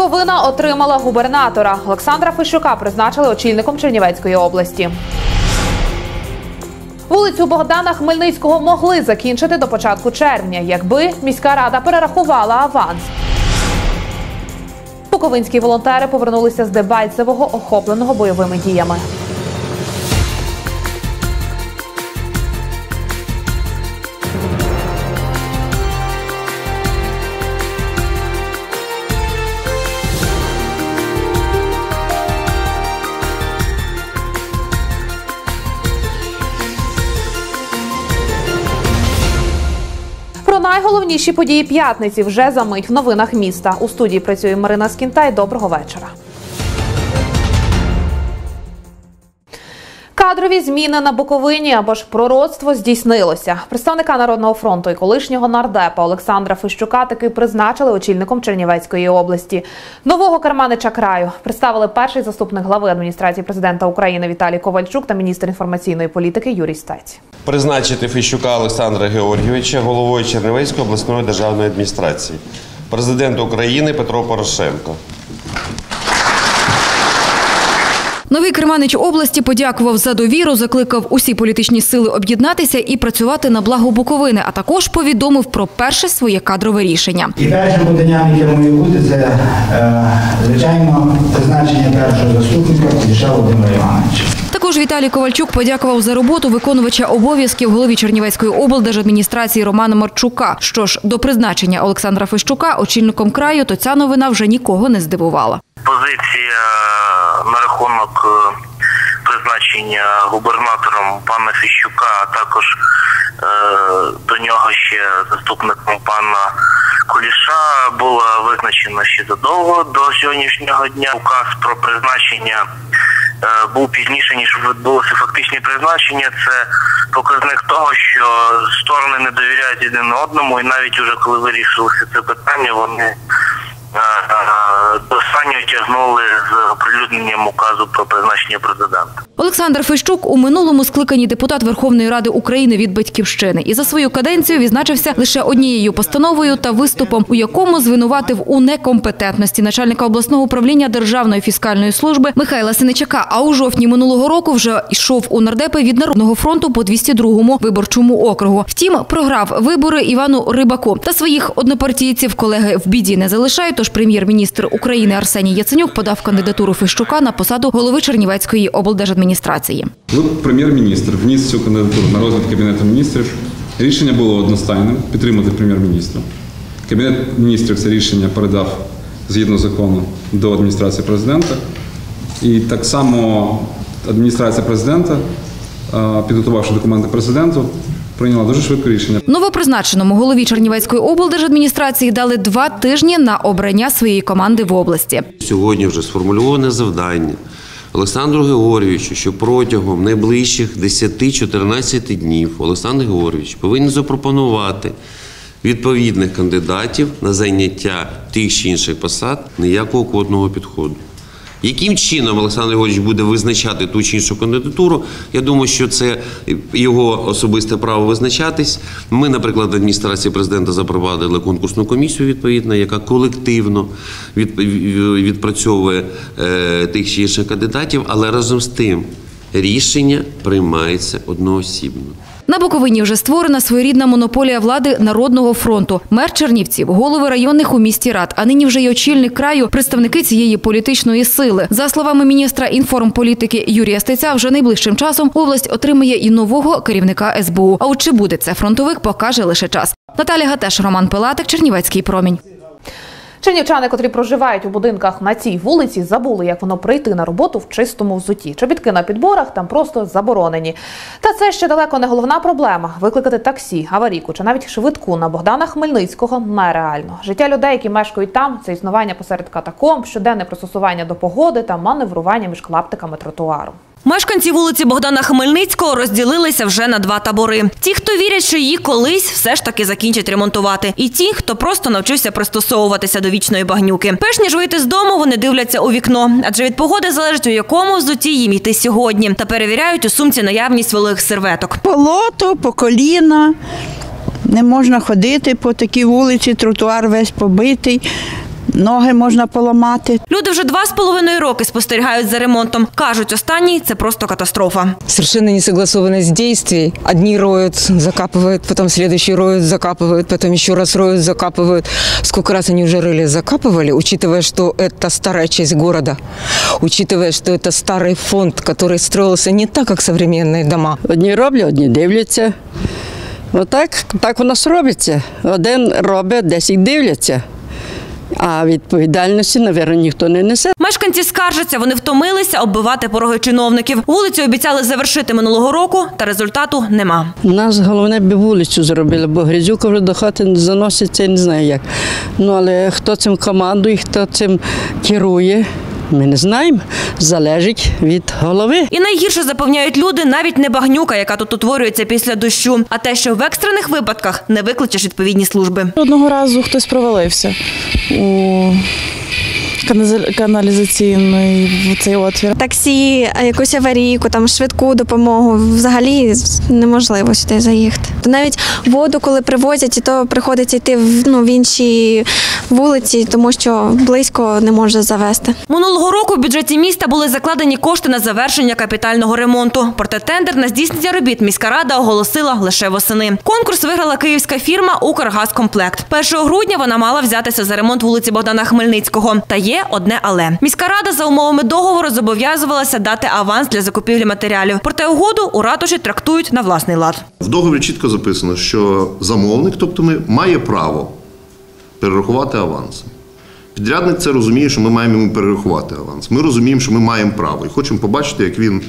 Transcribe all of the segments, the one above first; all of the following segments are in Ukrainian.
Буковина отримала губернатора. Олександра Фещука призначили очільником Чернівецької області. Вулицю Богдана Хмельницького могли закінчити до початку червня, якби міська рада перерахувала аванс. Буковинські волонтери повернулися з Дебальцевого, охопленого бойовими діями. Найголовніші події п'ятниці вже за мить в новинах міста. У студії працює Марина Скінтай. Доброго вечора. Кадрові зміни на Буковині або ж пророцтво здійснилося. Представника Народного фронту і колишнього нардепа Олександра Фищука таки призначили очільником Чернівецької області. Нового керманича краю представили перший заступник глави адміністрації президента України Віталій Ковальчук та міністр інформаційної політики Юрій Стець. Призначити Фіщука Олександра Георгійовича головою Чернівецької обласної державної адміністрації, президент України Петро Порошенко. Новий керманич області подякував за довіру, закликав усі політичні сили об'єднатися і працювати на благо Буковини, а також повідомив про перше своє кадрове рішення. І першим питанням, яке має бути, це е, звичайно призначення першого заступника Куліша Володимира Івановича. Також Віталій Ковальчук подякував за роботу виконувача обов'язків голові Чернівецької облдержадміністрації Романа Марчука. Що ж до призначення Олександра Фищука очільником краю, то ця новина вже нікого не здивувала. Позиція на рахунок е, призначення губернатором пана Фіщука, а також е, до нього ще заступником пана Куліша була визначена ще задовго до сьогоднішнього дня. Указ про призначення е, був пізніше ніж відбулося фактичне призначення. Це показник того, що сторони не довіряють один одному, і навіть уже коли вирішилося це питання, вони до тягнули з оприлюдненням указу про призначення президента. Олександр Фещук у минулому скликанні депутат Верховної Ради України від батьківщини і за свою каденцію відзначився лише однією постановою та виступом, у якому звинуватив у некомпетентності начальника обласного управління Державної фіскальної служби Михайла Синичака. А у жовтні минулого року вже йшов у нардепи від народного фронту по 202-му виборчому округу. Втім, програв вибори Івану Рибаку та своїх однопартійців колеги в біді не залишають. Тож прем'єр-міністр України Арсеній Яценюк подав кандидатуру Фещука на посаду голови Чернівецької облдержадміністрації. Коли прем'єр-міністр вніс цю кандидатуру на розгляд Кабінету міністрів, рішення було одностайним підтримати прем'єр-міністра. Кабінет міністрів це рішення передав згідно закону до адміністрації президента. І так само адміністрація президента, підготувавши документи президенту, прийняла дуже швидко рішення. Новопризначеному голові Чернівецької облдержадміністрації дали два тижні на обрання своєї команди в області. Сьогодні вже сформульоване завдання Олександру Георгійовичу, що протягом найближчих 10-14 днів Олександр Георгійович повинен запропонувати відповідних кандидатів на зайняття тих чи інших посад ніякого квотного підходу. Яким чином Олександр Георгійович буде визначати ту чи іншу кандидатуру? Я думаю, що це його особисте право визначатись. Ми, наприклад, адміністрації президента запровадили конкурсну комісію відповідно, яка колективно від- відпрацьовує е, тих чи інших кандидатів, але разом з тим рішення приймається одноосібно. На Буковині вже створена своєрідна монополія влади Народного фронту. Мер Чернівців, голови районних у місті рад, а нині вже й очільник краю, представники цієї політичної сили. За словами міністра інформполітики Юрія Стеця, вже найближчим часом область отримає і нового керівника СБУ. А от чи буде це фронтовик, покаже лише час. Наталя Гатеш, Роман Пилатик, Чернівецький промінь. Чернівчани, котрі проживають у будинках на цій вулиці, забули, як воно прийти на роботу в чистому взуті. Чобітки на підборах там просто заборонені. Та це ще далеко не головна проблема. Викликати таксі, аварійку чи навіть швидку на Богдана Хмельницького нереально. Життя людей, які мешкають там, це існування посеред катакомб, щоденне пристосування до погоди та маневрування між клаптиками тротуару. Мешканці вулиці Богдана Хмельницького розділилися вже на два табори: ті, хто вірять, що її колись все ж таки закінчать ремонтувати, і ті, хто просто навчився пристосовуватися до вічної багнюки. Перш ніж вийти з дому, вони дивляться у вікно, адже від погоди залежить у якому взуті їм йти сьогодні, та перевіряють у сумці наявність вологих серветок. Болото по коліна. Не можна ходити по такій вулиці, тротуар весь побитий ноги можна поламати. Люди вже два з половиною роки спостерігають за ремонтом. Кажуть, останній це просто катастрофа. совершенно несогласованность действий. Одни роют, закапывают, потом следующий роют, закапывают, потом еще раз роют, закапывают. Сколько раз они уже рыли, закапывали, учитывая, что это старая часть города, учитывая, что это старый фонд, который строился не так, как современные дома. Одні роблять, одні дивляться. Отак, так у нас робиться. Один робить, десять дивляться. А відповідальності, мабуть, ніхто не несе. Мешканці скаржаться, вони втомилися оббивати пороги чиновників. Вулицю обіцяли завершити минулого року, та результату нема. У нас головне б вулицю зробили, бо грязюка вже до хати заноситься, я не знаю як. Ну, але хто цим командує, хто цим керує, ми не знаємо. Залежить від голови. І найгірше запевняють люди, навіть не багнюка, яка тут утворюється після дощу, а те, що в екстрених випадках не викличеш відповідні служби. Одного разу хтось провалився у каналізаційний в цей отвір. таксі, а якусь аварійку, там швидку допомогу. Взагалі неможливо сюди заїхати. Навіть воду, коли привозять, і то приходиться йти в ну в інші вулиці, тому що близько не може завести. Минулого року в бюджеті міста були закладені кошти на завершення капітального ремонту. Проте тендер на здійснення робіт міська рада оголосила лише восени. Конкурс виграла київська фірма Укргазкомплект. 1 грудня вона мала взятися за ремонт вулиці Богдана Хмельницького. Та є одне але міська рада за умовами договору зобов'язувалася дати аванс для закупівлі матеріалів. Проте угоду у ратуші трактують на власний лад. В договорі чітко записано, що замовник, тобто ми, має право перерахувати аванс. Підрядник це розуміє, що ми маємо йому перерахувати аванс. Ми розуміємо, що ми маємо право і хочемо побачити, як він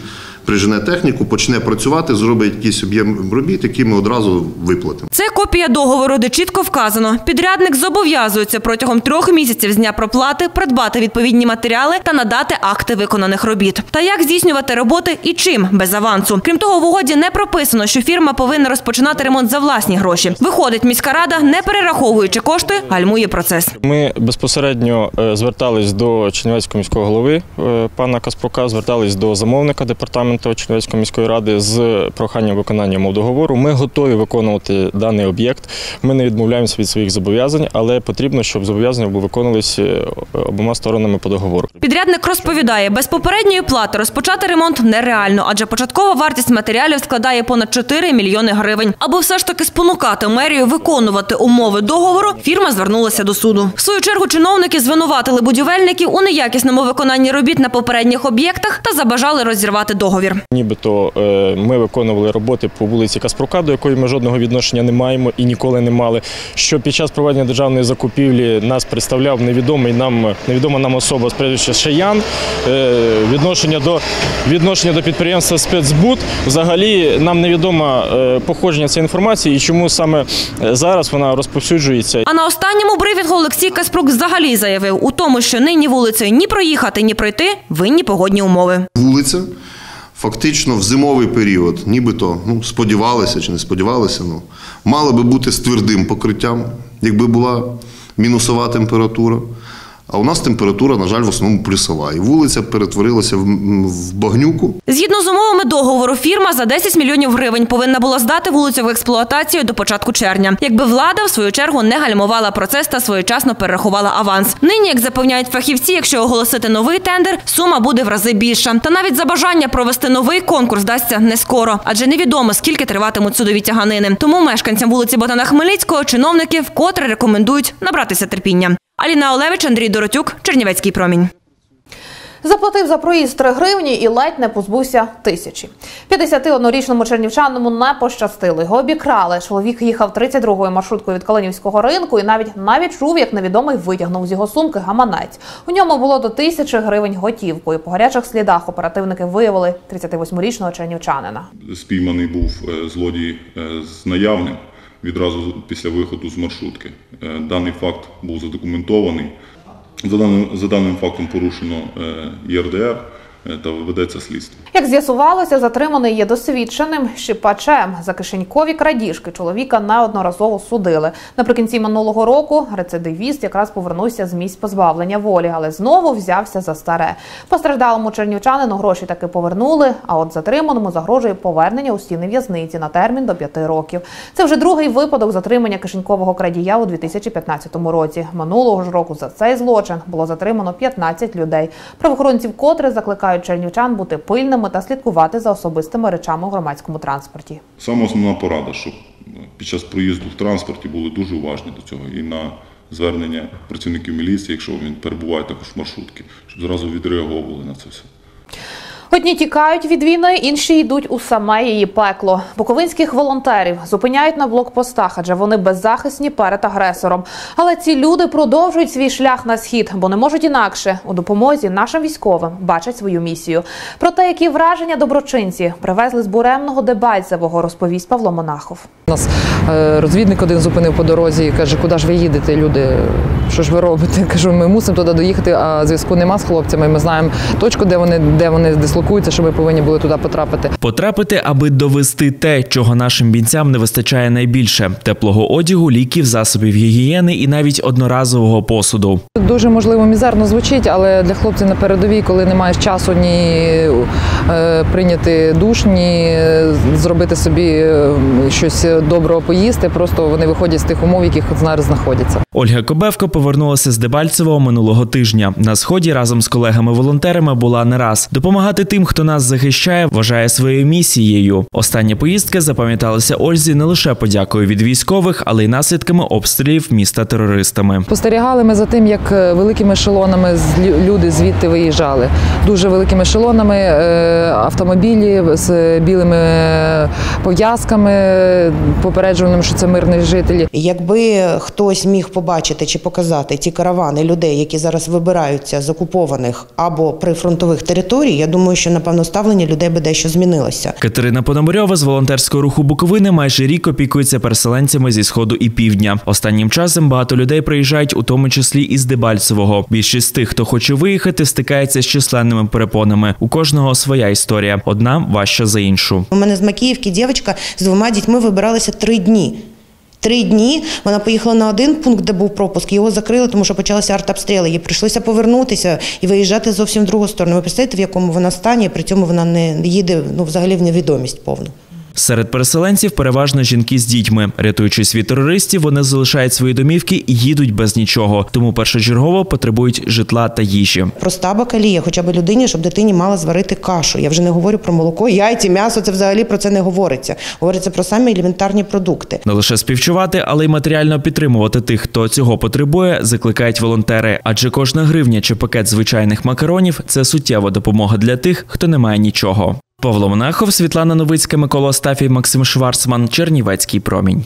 прижене техніку, почне працювати, зробить якийсь об'єм робіт, який ми одразу виплатимо. Це копія договору, де чітко вказано. Підрядник зобов'язується протягом трьох місяців з дня проплати придбати відповідні матеріали та надати акти виконаних робіт. Та як здійснювати роботи і чим без авансу. Крім того, в угоді не прописано, що фірма повинна розпочинати ремонт за власні гроші. Виходить, міська рада, не перераховуючи кошти, гальмує процес. Ми безпосередньо е, звертались до Чернівецького міського голови е, пана Каспрука, звертались до замовника департаменту Чернівецької міської ради з проханням виконання мов договору. Ми готові виконувати даний об'єкт. Ми не відмовляємося від своїх зобов'язань, але потрібно, щоб зобов'язання виконувалися е, обома сторонами по договору. Підрядник розповідає, без попередньої плати розпочати ремонт нереально, адже початкова вартість матеріалів складає понад 4 мільйони гривень. Аби все ж таки спонукати мерію виконувати умови договору, фірма звернулася до суду. В свою чергу чиновники звинуватили будівельників у неякісному виконанні робіт на попередніх об'єктах та забажали розірвати договір. Нібито е, ми виконували роботи по вулиці Каспрука, до якої ми жодного відношення не маємо і ніколи не мали. Що під час проведення державної закупівлі нас представляв невідомий нам невідома нам особа з прізвища Шиян. Е, Відношення до відношення до підприємства спецбуд. Взагалі нам невідомо е, походження цієї інформації і чому саме зараз вона розповсюджується. А на останньому брифінгу Олексій Каспрук взагалі заявив у тому, що нині вулицею ні проїхати, ні пройти винні погодні умови. Вулиця фактично в зимовий період, нібито ну, сподівалися чи не сподівалися, ну, мало би бути з твердим покриттям, якби була мінусова температура. А у нас температура, на жаль, в основному плюсова. І вулиця перетворилася в, багнюку. Згідно з умовами договору, фірма за 10 мільйонів гривень повинна була здати вулицю в експлуатацію до початку червня. Якби влада в свою чергу не гальмувала процес та своєчасно перерахувала аванс. Нині, як запевняють фахівці, якщо оголосити новий тендер, сума буде в рази більша. Та навіть за бажання провести новий конкурс дасться не скоро, адже невідомо скільки триватимуть судові тяганини. Тому мешканцям вулиці Богдана Хмельницького чиновники вкотре рекомендують набратися терпіння. Аліна Олевич, Андрій Доротюк, Чернівецький промінь. Заплатив за проїзд 3 гривні і ледь не позбувся тисячі. 51-річному чернівчаному не пощастило. Його обікрали. Чоловік їхав 32-ю маршруткою від Калинівського ринку і навіть навіть чув, як невідомий витягнув з його сумки гаманець. У ньому було до тисячі гривень готівкою. По гарячих слідах оперативники виявили 38-річного чернівчанина. Спійманий був е, злодій е, з наявним відразу після виходу з маршрутки. Е, Даний факт був задокументований. За даним, за даним фактом порушено е, ЄРДР та ведеться слідство. Як з'ясувалося, затриманий є досвідченим щипачем. За кишенькові крадіжки чоловіка неодноразово судили. Наприкінці минулого року рецидивіст якраз повернувся з місць позбавлення волі, але знову взявся за старе. Постраждалому чернівчанину гроші таки повернули. А от затриманому загрожує повернення у стіни в'язниці на термін до п'яти років. Це вже другий випадок затримання кишенькового крадія у 2015 році. Минулого ж року за цей злочин було затримано 15 людей. Правоохоронці вкотре закликають чернівчан бути пильними та слідкувати за особистими речами у громадському транспорті. Саме основна порада, щоб під час проїзду в транспорті були дуже уважні до цього і на звернення працівників міліції, якщо він перебуває також в маршрутці, щоб зразу відреагували на це все. Одні тікають від війни, інші йдуть у саме її пекло. Буковинських волонтерів зупиняють на блокпостах, адже вони беззахисні перед агресором. Але ці люди продовжують свій шлях на схід, бо не можуть інакше у допомозі нашим військовим бачать свою місію. Про те, які враження доброчинці привезли з буремного Дебальцевого, розповість Павло Монахов. Нас е, розвідник один зупинив по дорозі і каже, куди ж ви їдете, люди? Що ж ви робите? Кажу, ми мусимо туди доїхати, а зв'язку нема з хлопцями. Ми знаємо точку, де вони де вони дислокуються, що ми повинні були туди потрапити. Потрапити, аби довести те, чого нашим бійцям не вистачає найбільше: теплого одягу, ліків, засобів гігієни і навіть одноразового посуду. Дуже можливо мізерно звучить, але для хлопців на передовій, коли не маєш часу ні е, прийняти душ, ні е, зробити собі е, щось доброго поїсти, просто вони виходять з тих умов, в яких зараз знаходяться. Ольга Кобевко повернулася з Дебальцевого минулого тижня. На сході разом з колегами-волонтерами була не раз. Допомагати тим, хто нас захищає, вважає своєю місією. Остання поїздка запам'яталася Ользі не лише подякою від військових, але й наслідками обстрілів міста терористами. Спостерігали ми за тим, як е, великими лю- люди звідти виїжджали. Дуже великими ешелонами е, автомобілі з білими е, пов'язками, попереджуваним, що це мирні жителі. Якби хтось міг побачити чи показати ті каравани людей, які зараз вибираються з окупованих або прифронтових територій, я думаю, що напевно ставлення людей би дещо змінилося. Катерина Пономарьова з волонтерського руху Буковини майже рік опікується переселенцями зі сходу і півдня. Останнім часом багато людей приїжджають, у тому числі із Дебальцевого. Більшість з тих, хто хоче виїхати, стикається з численними перепонами. У кожного своя історія, одна важча за іншу. У мене з Макіївки дівчинка з двома дітьми вибиралася три дні. Три дні вона поїхала на один пункт, де був пропуск. Його закрили, тому що почалися артобстріли. Їй прийшлося повернутися і виїжджати зовсім в другу сторону. Ви представляєте, в якому вона стані, при цьому вона не їде ну, взагалі в невідомість повну. Серед переселенців переважно жінки з дітьми. Рятуючись від терористів, вони залишають свої домівки і їдуть без нічого. Тому першочергово потребують житла та їжі. Проста бакалія, хоча б людині, щоб дитині мала зварити кашу. Я вже не говорю про молоко, яйці, м'ясо. Це взагалі про це не говориться. Говориться про самі елементарні продукти. Не лише співчувати, але й матеріально підтримувати тих, хто цього потребує, закликають волонтери. Адже кожна гривня чи пакет звичайних макаронів це суттєва допомога для тих, хто не має нічого. Павло Монахов, Світлана Новицька, Микола Остафій, Максим Шварцман, Чернівецький промінь.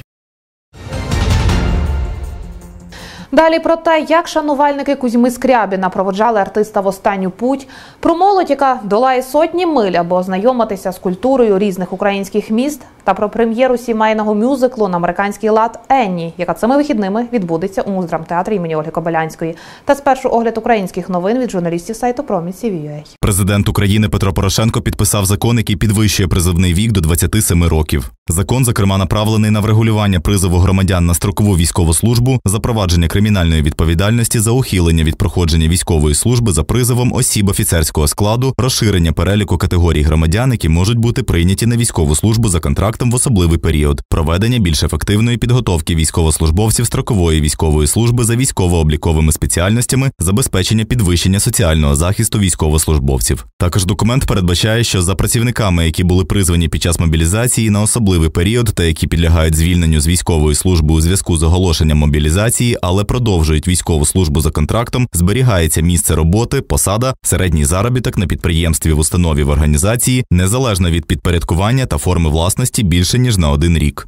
Далі про те, як шанувальники Кузьми Скрябіна проводжали артиста в останню путь, про молодь, яка долає сотні миль, аби ознайомитися з культурою різних українських міст, та про прем'єру сімейного мюзиклу на американський лад Енні, яка цими вихідними відбудеться у муздрамтеатрі імені Ольги Кобилянської. Та спершу огляд українських новин від журналістів сайту Промінці.ua. Президент України Петро Порошенко підписав закон, який підвищує призовний вік до 27 років. Закон, зокрема, направлений на врегулювання призову громадян на строкову військову службу, запровадження кримінальної відповідальності за ухилення від проходження військової служби за призовом осіб офіцерського складу, розширення переліку категорій громадян, які можуть бути прийняті на військову службу за контрактом в особливий період, проведення більш ефективної підготовки військовослужбовців строкової військової служби за військово-обліковими спеціальностями, забезпечення підвищення соціального захисту військовослужбовців. Також документ передбачає, що за працівниками, які були призвані під час мобілізації на особливий період та які підлягають звільненню з військової служби у зв'язку з оголошенням мобілізації, але продовжують військову службу за контрактом, зберігається місце роботи, посада, середній заробіток на підприємстві в установі в організації, незалежно від підпорядкування та форми власності більше ніж на один рік.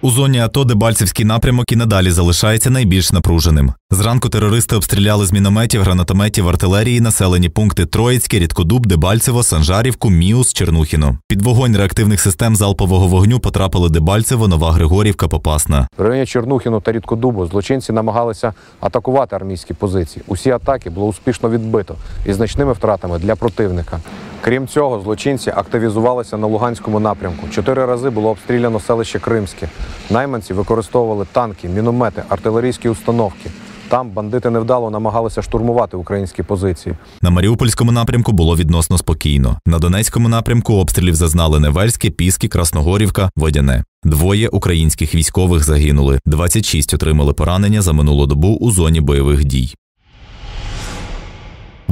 У зоні АТО Дебальцевський напрямок і надалі залишається найбільш напруженим. Зранку терористи обстріляли з мінометів, гранатометів, артилерії населені пункти Троїцьке, Рідкодуб, Дебальцево, Санжарівку, Міус, Чернухіно. Під вогонь реактивних систем залпового вогню потрапили Дебальцево, Нова Григорівка, Попасна. В районі Чернухіну та Рідкодубу злочинці намагалися атакувати армійські позиції. Усі атаки було успішно відбито із значними втратами для противника. Крім цього, злочинці активізувалися на Луганському напрямку. Чотири рази було обстріляно селище Кримське. Найманці використовували танки, міномети, артилерійські установки. Там бандити невдало намагалися штурмувати українські позиції. На Маріупольському напрямку було відносно спокійно. На Донецькому напрямку обстрілів зазнали Невельське, Піски, Красногорівка, Водяне. Двоє українських військових загинули. 26 отримали поранення за минулу добу у зоні бойових дій.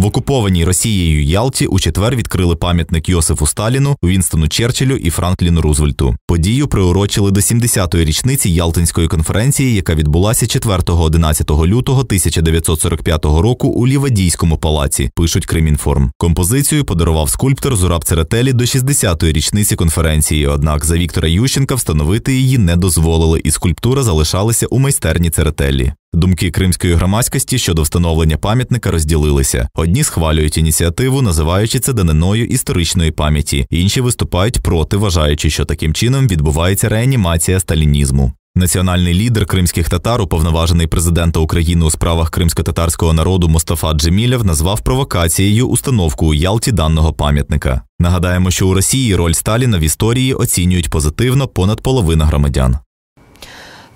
В окупованій Росією Ялті у четвер відкрили пам'ятник Йосифу Сталіну, Вінстону Черчиллю і Франкліну Рузвельту. Подію приурочили до 70-ї річниці Ялтинської конференції, яка відбулася 4-11 лютого 1945 року у Лівадійському палаці. Пишуть Кримінформ. Композицію подарував скульптор Зураб Церетелі до 60-ї річниці конференції. Однак за Віктора Ющенка встановити її не дозволили, і скульптура залишалася у майстерні Церетелі. Думки кримської громадськості щодо встановлення пам'ятника розділилися. Одні схвалюють ініціативу, називаючи це даниною історичної пам'яті. Інші виступають проти, вважаючи, що таким чином відбувається реанімація сталінізму. Національний лідер кримських татар, уповноважений президента України у справах кримсько-татарського народу Мустафа Джемілєв, назвав провокацією установку у Ялті даного пам'ятника. Нагадаємо, що у Росії роль Сталіна в історії оцінюють позитивно понад половина громадян.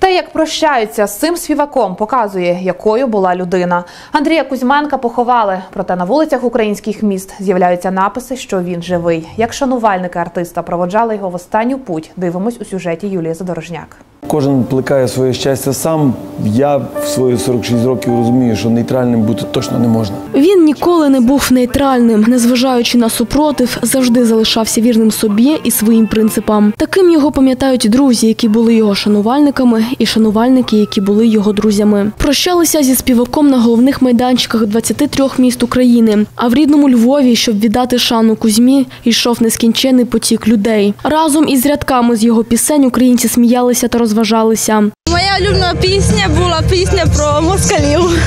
Те, як прощаються з цим співаком, показує, якою була людина. Андрія Кузьменка поховали, проте на вулицях українських міст з'являються написи, що він живий. Як шанувальники артиста проводжали його в останню путь. Дивимось у сюжеті Юлії Задорожняк. Кожен плекає своє щастя сам. Я в свої 46 років розумію, що нейтральним бути точно не можна. Він ніколи не був нейтральним, незважаючи на супротив, завжди залишався вірним собі і своїм принципам. Таким його пам'ятають друзі, які були його шанувальниками, і шанувальники, які були його друзями. Прощалися зі співаком на головних майданчиках 23 міст України. А в рідному Львові, щоб віддати шану Кузьмі, йшов нескінчений потік людей. Разом із рядками з його пісень українці сміялися та розважалися. Моя улюблена пісня була пісня про москалів.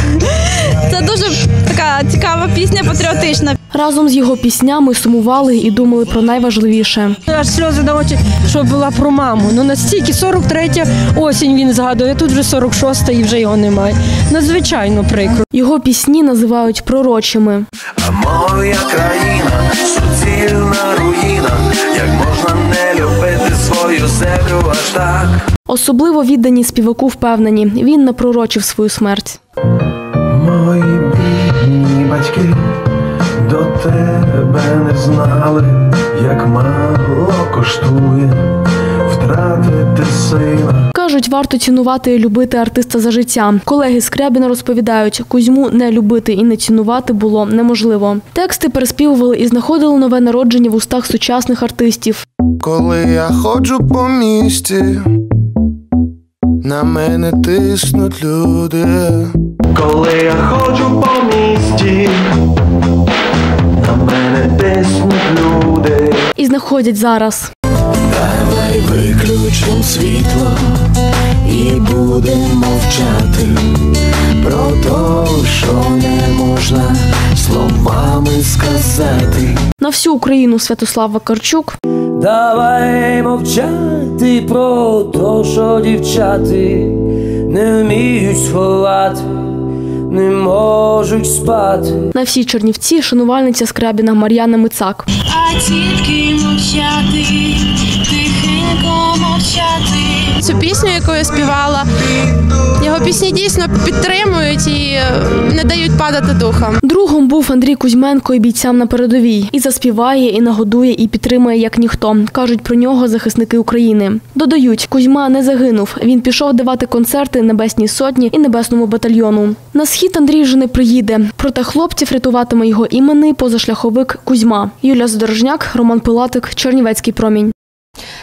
Це дуже така цікава пісня, патріотична. Разом з його піснями сумували і думали про найважливіше. Аж сльози на очі, що була про маму. Ну настільки 43 осінь він згадує, тут вже 46 і вже його немає. Надзвичайно прикро. Його пісні називають пророчими. А моя країна суцільна руїна, як можна не любити свою землю аж так. Особливо віддані співаку впевнені, він напророчив свою смерть. Мої бідні батьки до тебе не знали, як мало коштує втратити сина. Кажуть, варто цінувати і любити артиста за життя. Колеги Скрябіна розповідають, Кузьму не любити і не цінувати було неможливо. Тексти переспівували і знаходили нове народження в устах сучасних артистів. Коли я ходжу по місті, на мене тиснуть люди. Коли я ходжу по місті, на мене тиснуть люди. І знаходять зараз. Давай виключимо світло і будемо мовчати про те, що не можна словами сказати. На всю Україну Святослав Вакарчук. Давай мовчати про то, що дівчати не вміють сховати, не можуть спати. На всій Чернівці шанувальниця Скрябіна Мар'яна Мицак. А тільки мовчати, тихенько мовчати. Цю пісню, яку я співала, його пісні дійсно підтримують і е, не дають падати духом. Другом був Андрій Кузьменко і бійцям на передовій. І заспіває, і нагодує, і підтримує як ніхто. кажуть про нього захисники України. Додають, Кузьма не загинув. Він пішов давати концерти Небесній сотні і небесному батальйону. На схід Андрій вже не приїде. Проте хлопців рятуватиме його іменний позашляховик Кузьма. Юлія Задорожняк, Роман Пилатик, Чернівецький промінь.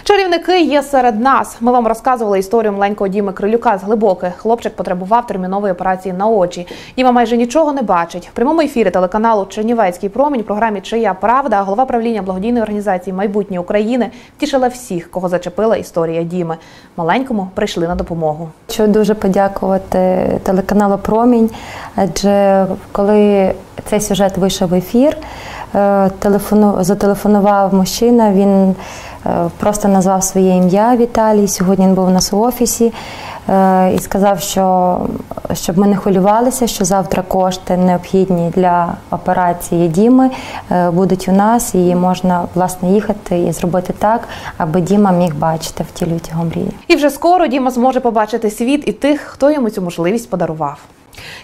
Чарівники є серед нас. Ми вам розказували історію маленького Діми Крилюка з глибоки. Хлопчик потребував термінової операції на очі. Діма майже нічого не бачить. В прямому ефірі телеканалу Чернівецький промінь в програмі Чия правда голова правління благодійної організації Майбутнє України втішила всіх, кого зачепила історія Діми. Маленькому прийшли на допомогу. Хочу дуже подякувати телеканалу Промінь, адже коли цей сюжет вийшов в ефір, е, телефону, зателефонував мужчина, він просто назвав своє ім'я Віталій. Сьогодні він був у нас у офісі е, і сказав, що щоб ми не хвилювалися, що завтра кошти необхідні для операції Діми е, будуть у нас, і можна власне їхати і зробити так, аби Діма міг бачити, втілювати його мрії. І вже скоро Діма зможе побачити світ і тих, хто йому цю можливість подарував.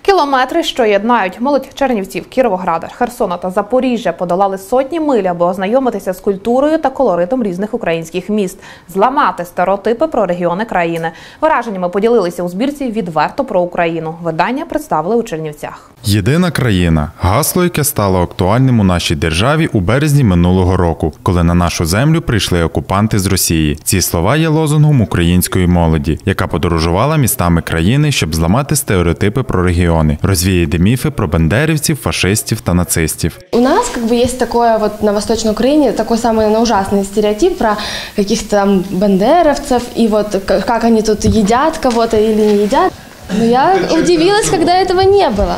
Кілометри, що єднають молодь Чернівців, Кіровограда, Херсона та Запоріжжя, подолали сотні миль, аби ознайомитися з культурою та колоритом різних українських міст, зламати стереотипи про регіони країни. Враженнями поділилися у збірці відверто про Україну. Видання представили у Чернівцях. Єдина країна гасло, яке стало актуальним у нашій державі у березні минулого року, коли на нашу землю прийшли окупанти з Росії. Ці слова є лозунгом української молоді, яка подорожувала містами країни, щоб зламати стереотипи про регіони, розвіяти міфи про бандерівців, фашистів та нацистів. У нас как бы есть такое вот на Восточной Украине такой самый ну, ужасный стереотип про каких-то там бандеровцев и вот к- как они тут едят кого-то или не едят. Но я удивилась, когда этого не было.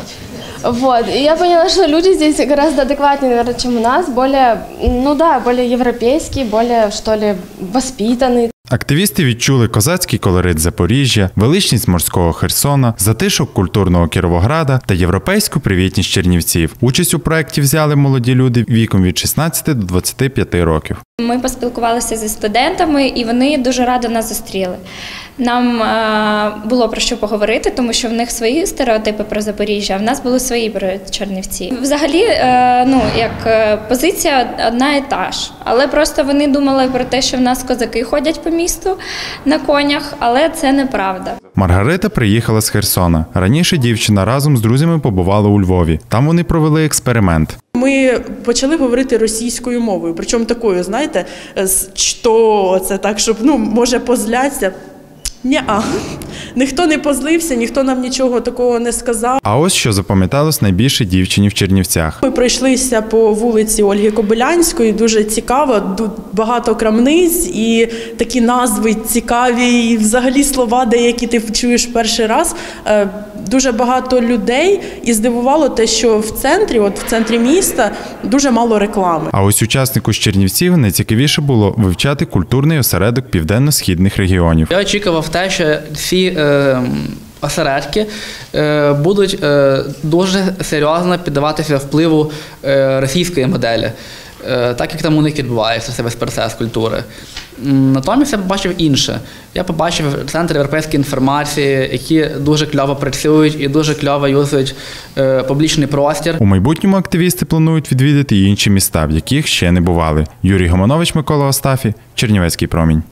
Вот, и я поняла, что люди здесь гораздо адекватнее, наверное, чем у нас, более, ну да, более европейские, более, что ли, воспитанные. Активісти відчули козацький колорит Запоріжжя, величність морського Херсона, затишок культурного Кіровограда та європейську привітність Чернівців. Участь у проєкті взяли молоді люди віком від 16 до 25 років. Ми поспілкувалися зі студентами, і вони дуже радо нас зустріли. Нам е, було про що поговорити, тому що в них свої стереотипи про Запоріжжя, а в нас були свої про Чернівці. Взагалі, е, ну як е, позиція одна і та ж, але просто вони думали про те, що в нас козаки ходять по місту на конях, але це неправда. Маргарита приїхала з Херсона. Раніше дівчина разом з друзями побувала у Львові. Там вони провели експеримент. Ми почали говорити російською мовою, причому такою, знаєте, що це так, щоб ну може позляться. Ні-а. Ніхто не позлився, ніхто нам нічого такого не сказав. А ось що запам'яталось найбільше дівчині в Чернівцях. Ми пройшлися по вулиці Ольги Кобилянської. Дуже цікаво, тут багато крамниць і такі назви цікаві, і взагалі слова, деякі ти чуєш перший раз. Е, Дуже багато людей, і здивувало те, що в центрі, от в центрі міста, дуже мало реклами. А ось учаснику з Чернівців найцікавіше було вивчати культурний осередок південно-східних регіонів. Я очікував те, що ці е, осередки е, будуть е, дуже серйозно піддаватися впливу е, російської моделі, е, так як там у них відбувається це весь процес культури. Натомість я побачив інше. Я побачив центр європейської інформації, які дуже кльово працюють і дуже кльово юзують е, публічний простір. У майбутньому активісти планують відвідати інші міста, в яких ще не бували. Юрій Гомонович, Микола Остафі, Чернівецький промінь.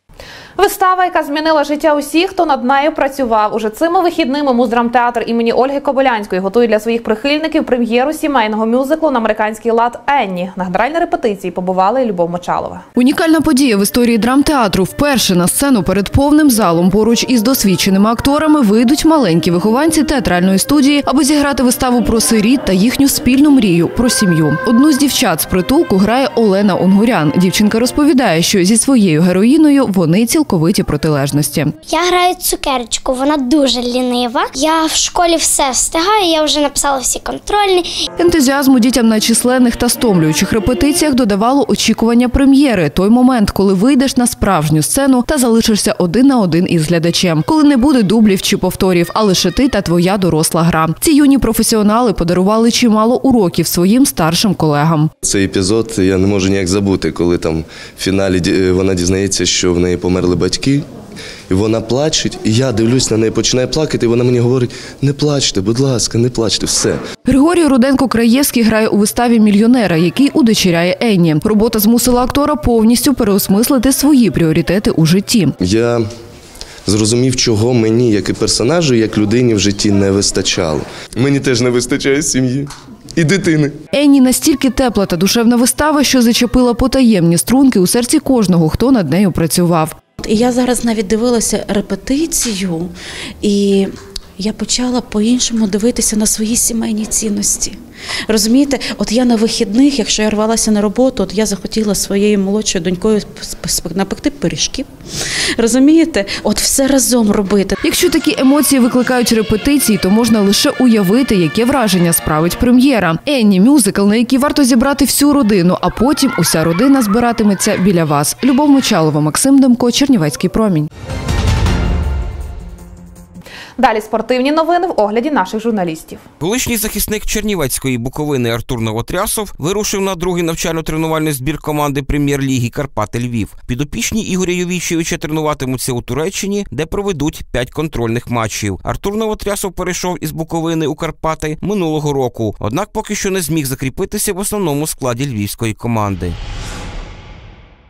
Вистава, яка змінила життя усіх, хто над нею працював. Уже цими вихідними муздрамтеатр імені Ольги Кобилянської готує для своїх прихильників прем'єру сімейного мюзиклу на американський лад Енні. На генеральній репетиції побувала і Любов Мочалова. Унікальна подія в історії драмтеатру. Вперше на сцену перед повним залом поруч із досвідченими акторами вийдуть маленькі вихованці театральної студії, аби зіграти виставу про сиріт та їхню спільну мрію про сім'ю. Одну з дівчат з притулку грає Олена Онгурян. Дівчинка розповідає, що зі своєю героїною вони цілковиті протилежності. Я граю цукерочку, вона дуже лінива. Я в школі все встигаю, я вже написала всі контрольні. Ентузіазму дітям на численних та стомлюючих репетиціях додавало очікування прем'єри. Той момент, коли вийдеш на справжню сцену та залишишся один на один із глядачем, коли не буде дублів чи повторів, а лише ти та твоя доросла гра. Ці юні професіонали подарували чимало уроків своїм старшим колегам. Цей епізод я не можу ніяк забути, коли там в фіналі вона дізнається, що в неї померли батьки. І вона плаче, і я дивлюсь на неї, починаю плакати, і вона мені говорить: не плачте, будь ласка, не плачте, все. Григорій Руденко Краєвський грає у виставі мільйонера, який удочеряє Енні. Робота змусила актора повністю переосмислити свої пріоритети у житті. Я зрозумів, чого мені, як і персонажу, як людині в житті не вистачало. Мені теж не вистачає сім'ї. і дитини. Енні настільки тепла та душевна вистава, що зачепила потаємні струнки у серці кожного, хто над нею працював. І я зараз навіть дивилася репетицію, і я почала по-іншому дивитися на свої сімейні цінності. Розумієте, от я на вихідних, якщо я рвалася на роботу, от я захотіла своєю молодшою донькою напекти пиріжків. Розумієте, от все разом робити. Якщо такі емоції викликають репетиції, то можна лише уявити, яке враження справить прем'єра. Енні мюзикл, на який варто зібрати всю родину, а потім уся родина збиратиметься біля вас. Любов Мочалова, Максим Демко, Чернівецький промінь. Далі спортивні новини в огляді наших журналістів. Колишній захисник Чернівецької буковини Артур Новотрясов вирушив на другий навчально-тренувальний збір команди прем'єр-ліги Карпати Львів. Підопічні Ігоря Ювічевича тренуватимуться у Туреччині, де проведуть п'ять контрольних матчів. Артур Новотрясов перейшов із Буковини у Карпати минулого року, однак поки що не зміг закріпитися в основному складі львівської команди.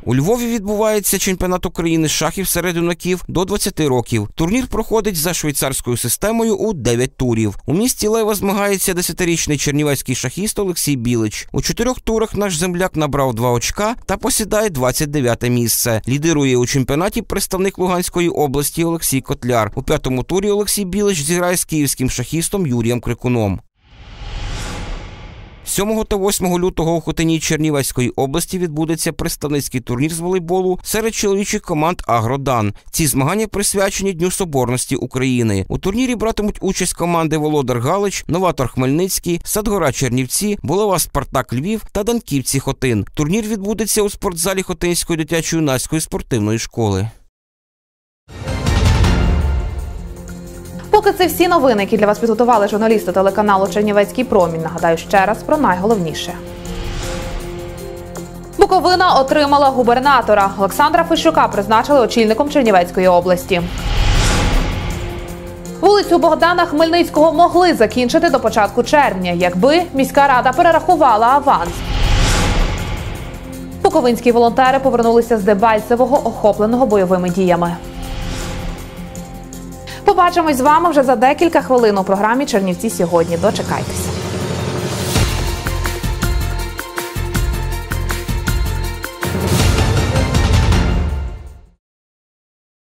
У Львові відбувається чемпіонат України з шахів серед юнаків до 20 років. Турнір проходить за швейцарською системою у 9 турів. У місті Лева змагається 10-річний чернівецький шахіст Олексій Білич. У чотирьох турах наш земляк набрав 2 очка та посідає 29 місце. Лідирує у чемпіонаті представник Луганської області Олексій Котляр. У п'ятому турі Олексій Білич зіграє з київським шахістом Юрієм Крикуном. 7 та 8 лютого у Хотині Чернівецької області відбудеться представницький турнір з волейболу серед чоловічих команд Агродан. Ці змагання присвячені Дню Соборності України. У турнірі братимуть участь команди Володар Галич, Новатор Хмельницький, Садгора Чернівці, Булава Спартак Львів та Данківці Хотин. Турнір відбудеться у спортзалі Хотинської дитячо-юнацької спортивної школи. Поки це всі новини, які для вас підготували журналісти телеканалу Чернівецький промінь. Нагадаю ще раз про найголовніше. Буковина отримала губернатора. Олександра Фещука призначили очільником Чернівецької області. Вулицю Богдана Хмельницького могли закінчити до початку червня, якби міська рада перерахувала аванс. Буковинські волонтери повернулися з Дебальцевого, охопленого бойовими діями. Побачимось з вами вже за декілька хвилин у програмі Чернівці сьогодні. Дочекайтеся.